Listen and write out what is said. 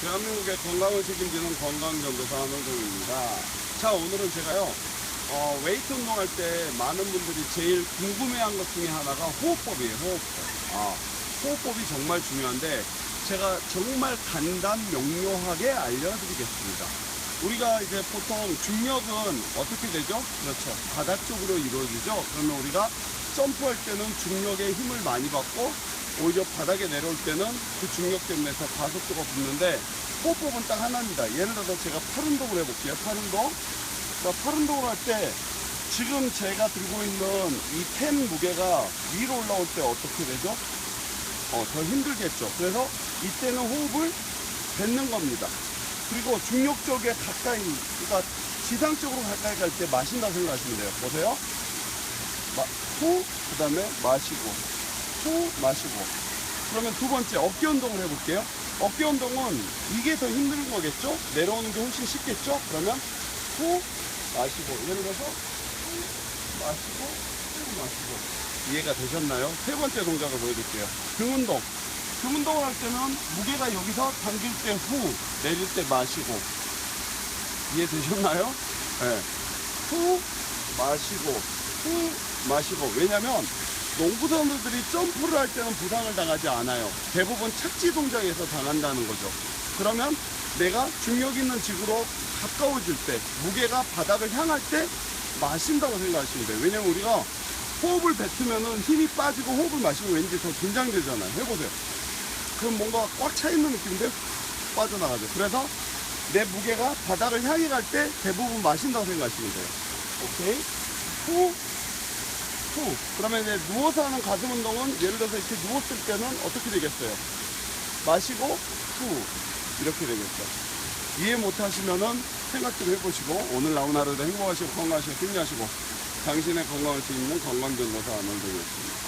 대한민국의 건강을 책임지는 건강전도사 한원정입니다. 자, 오늘은 제가요, 어, 웨이트 운동할 때 많은 분들이 제일 궁금해한 것 중에 하나가 호흡법이에요, 호흡법. 아, 호흡법이 정말 중요한데, 제가 정말 간단 명료하게 알려드리겠습니다. 우리가 이제 보통 중력은 어떻게 되죠? 그렇죠. 바닥 쪽으로 이루어지죠. 그러면 우리가 점프할 때는 중력의 힘을 많이 받고 오히려 바닥에 내려올 때는 그 중력 때문에 더 가속도가 붙는데 호흡법은 딱 하나입니다. 예를 들어서 제가 팔 운동을 해볼게요. 팔 운동. 자, 팔 운동을 할 때 지금 제가 들고 있는 이 펜 무게가 위로 올라올 때 어떻게 되죠? 어, 더 힘들겠죠. 그래서 이때는 호흡을 뱉는 겁니다. 그리고 중력 쪽에 가까이, 그러니까 지상 쪽으로 가까이 갈 때 마신다 생각하시면 돼요. 보세요. 마, 후, 그 다음에 마시고, 후, 마시고. 그러면 두 번째 어깨 운동을 해볼게요. 어깨 운동은 이게 더 힘든 거겠죠? 내려오는 게 훨씬 쉽겠죠? 그러면 후, 마시고. 예를 들어서 후, 마시고, 후, 마시고. 이해가 되셨나요? 세 번째 동작을 보여드릴게요. 등 운동. 등 운동을 할 때는 무게가 여기서 당길 때 후, 내릴 때 마시고. 이해되셨나요? 네. 후, 마시고, 후, 마시고. 왜냐면 농구 선수들이 점프를 할 때는 부상을 당하지 않아요. 대부분 착지 동작에서 당한다는 거죠. 그러면 내가 중력 있는 지구로 가까워질 때, 무게가 바닥을 향할 때 마신다고 생각하시면 돼요. 왜냐면 우리가 호흡을 뱉으면은 힘이 빠지고 호흡을 마시면 왠지 더 긴장되잖아요. 해보세요. 그럼 뭔가 꽉 차 있는 느낌인데 빠져나가죠. 그래서 내 무게가 바닥을 향해 갈 때 대부분 마신다고 생각하시면 돼요. 오케이? 후, 후. 그러면 이제 누워서 하는 가슴 운동은 예를 들어서 이렇게 누웠을 때는 어떻게 되겠어요? 마시고, 후. 이렇게 되겠죠. 이해 못 하시면은 생각 좀 해보시고 오늘 나온 하루도 행복하시고 건강하시고 승리하시고 당신의 건강을 책임지는 건강전도사 안원정이었습니다.